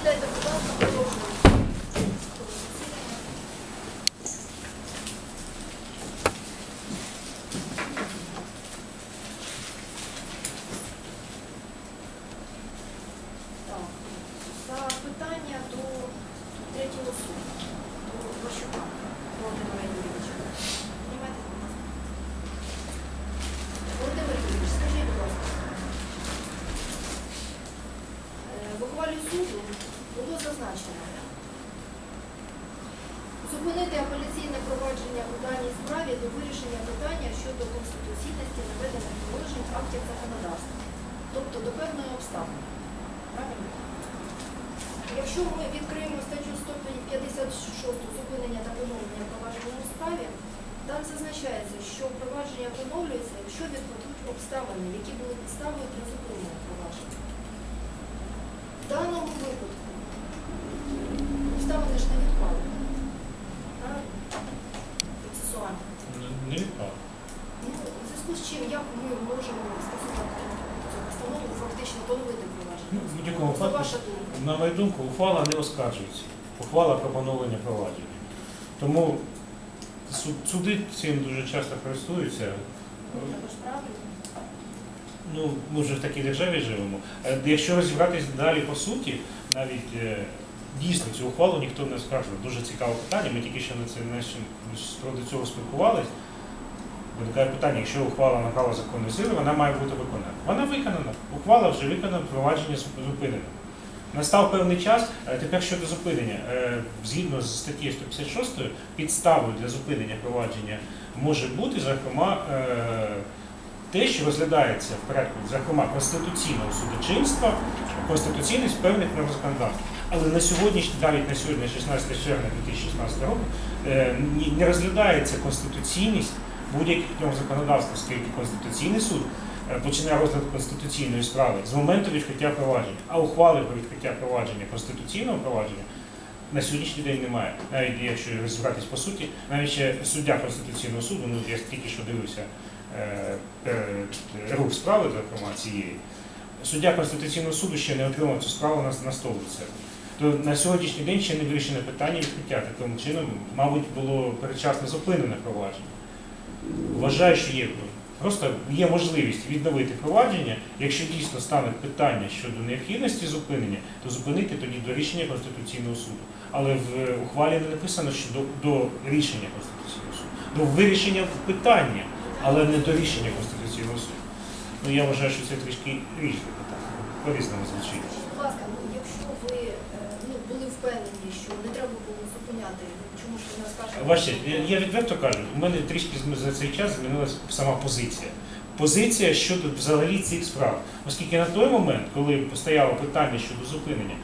したいと思います。Було зазначено зупинити апеляційне провадження у даній справі до вирішення питання щодо конституційності наведених положень актів законодавства, тобто до певної обставини. Правильно? Якщо ми відкриємо статтю 156 зупинення та поновлення провадження у справі, там зазначається, що провадження поновлюється, якщо відпадуть обставини, які були підставою для зупинення провадження. В даному випадку обставини ж не відпали. Правильно? Процесуально. Не відпав. Ну, у зв'язку з чим, як ми можемо скасувати цю постанову, фактично поновити провадження? Ну, в будь-якому Це випадку, думка. на мою думку, ухвала не оскаржується. Ухвала про поновлення провадження. Тому суд- суди цим дуже часто користуються. Ну, ж правильно. Ну, ми вже в такій державі живемо. Е, Якщо розібратись далі по суті, навіть е, дійсно цю ухвалу ніхто не оскаржує. Дуже цікаве питання. Ми тільки що на це на що- цього спілкувались. Виникає питання, якщо ухвала набрала законної сили, вона має бути виконана. Вона виконана. Ухвала вже виконана, провадження зуп- зупинено. Настав певний час. Е, Тепер щодо зупинення. Е, Згідно з статті 156, підставою для зупинення провадження може бути, зокрема, е, те, що розглядається в порядку, зокрема, конституційного судочинства, конституційність певних норм. Але на сьогоднішній, навіть на сьогодні, 16 червня 2016 року, не розглядається конституційність будь-яких норм законодавства, оскільки Конституційний суд е, починає розгляд конституційної справи з моменту відкриття провадження, а ухвали про відкриття провадження конституційного провадження на сьогоднішній день немає. Навіть якщо розібратись по суті, навіть ще суддя Конституційного суду, ну я тільки що дивився е, е, рух справи, зокрема цієї, суддя Конституційного суду ще не отримав цю справу на, на стол. То на сьогоднішній день ще не вирішене питання відкриття. Таким чином, мабуть, було передчасно зупинене провадження. Вважаю, що є просто є можливість відновити провадження, якщо дійсно стане питання щодо необхідності зупинення, то зупинити тоді до рішення Конституційного суду. Але в ухвалі не написано, що до, до рішення Конституційного суду, до вирішення питання, але не до рішення Конституційного суду. Ну я вважаю, що це трішки різне питання. По-різному звучить. Будь ласка, ну якщо ви е, ну, були впевнені, що не треба скажете? Бачите, я- відверто кажу, у мене трішки за цей час змінилася сама позиція. Позиція щодо взагалі цих справ. Оскільки на той момент, коли стояло питання щодо зупинення,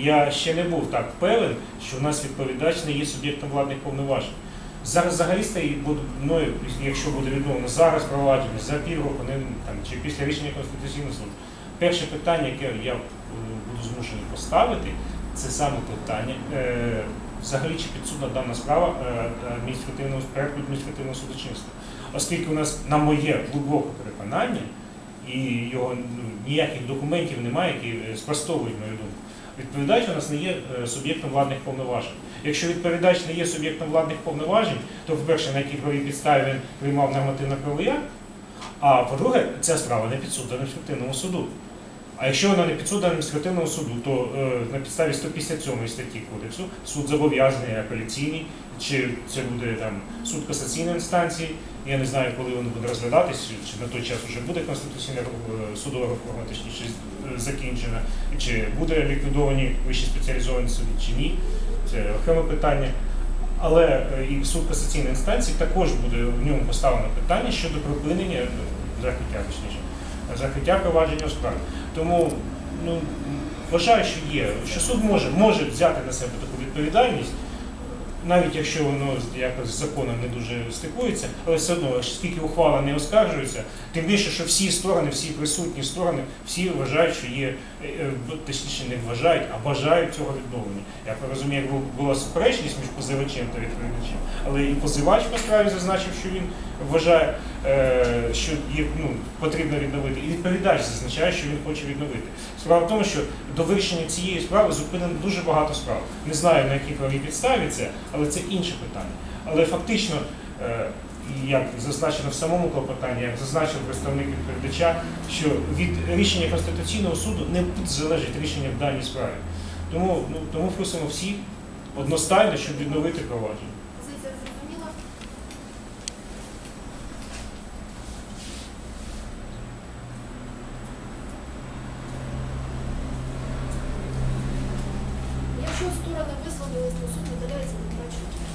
я ще не був так певен, що в нас відповідач не є суб'єктом владних повноважень. Зараз взагалі стоїть мною, якщо буде відновлено зараз провадження, за півроку, не там чи після рішення Конституційного суду. Перше питання, яке я е, буду змушений поставити, це саме питання. е, Взагалі, чи підсудна дана справа е, адміністративного порядку адміністративного судочинства. Оскільки у нас, на моє глибоке переконання, і його ну, ніяких документів немає, які е, спростовують мою думку. Відповідач у нас не є е, суб'єктом владних повноважень. Якщо відповідач не є суб'єктом владних повноважень, то, по-перше, на якій правовій підставі він приймав нормативно-правовий акт, а по-друге, ця справа не підсудна адміністративному суду. А якщо вона не підсудна адміністративному суду, то е, на підставі 157 статті кодексу суд зобов'язаний апеляційний, чи це буде там суд касаційної інстанції. Я не знаю, коли він буде розглядатись, чи, на той час вже буде конституційна е, судова реформа, точніше е, закінчена, чи буде ліквідовані вищі спеціалізовані суди, чи ні. Це окреме питання. Але е, і суд касаційної інстанції також буде в ньому поставлено питання щодо припинення закриття, точніше, закриття провадження у. Тому ну, вважаю, що є, що суд може, може взяти на себе таку відповідальність, навіть якщо воно якось з законом не дуже стикується, але все одно, оскільки ухвала не оскаржується, тим більше, що всі сторони, всі присутні сторони, всі вважають, що є, е, е, точніше не вважають, а бажають цього відновлення. Я розумію, як була суперечність між позивачем та відповідачем, але і позивач по справі зазначив, що він вважає, що є, ну, потрібно відновити, і відповідач зазначає, що він хоче відновити. Справа в тому, що до вирішення цієї справи зупинено дуже багато справ. Не знаю на якій правовій підставі це, але це інше питання. Але фактично, е, як зазначено в самому клопотанні, як зазначив представник відповідача, що від рішення Конституційного суду не залежить рішення в даній справі. Тому, ну, тому просимо всіх одностайно, щоб відновити провадження. Позиція зрозуміла? Якщо сторони висловились, то суд видаляється до кращого.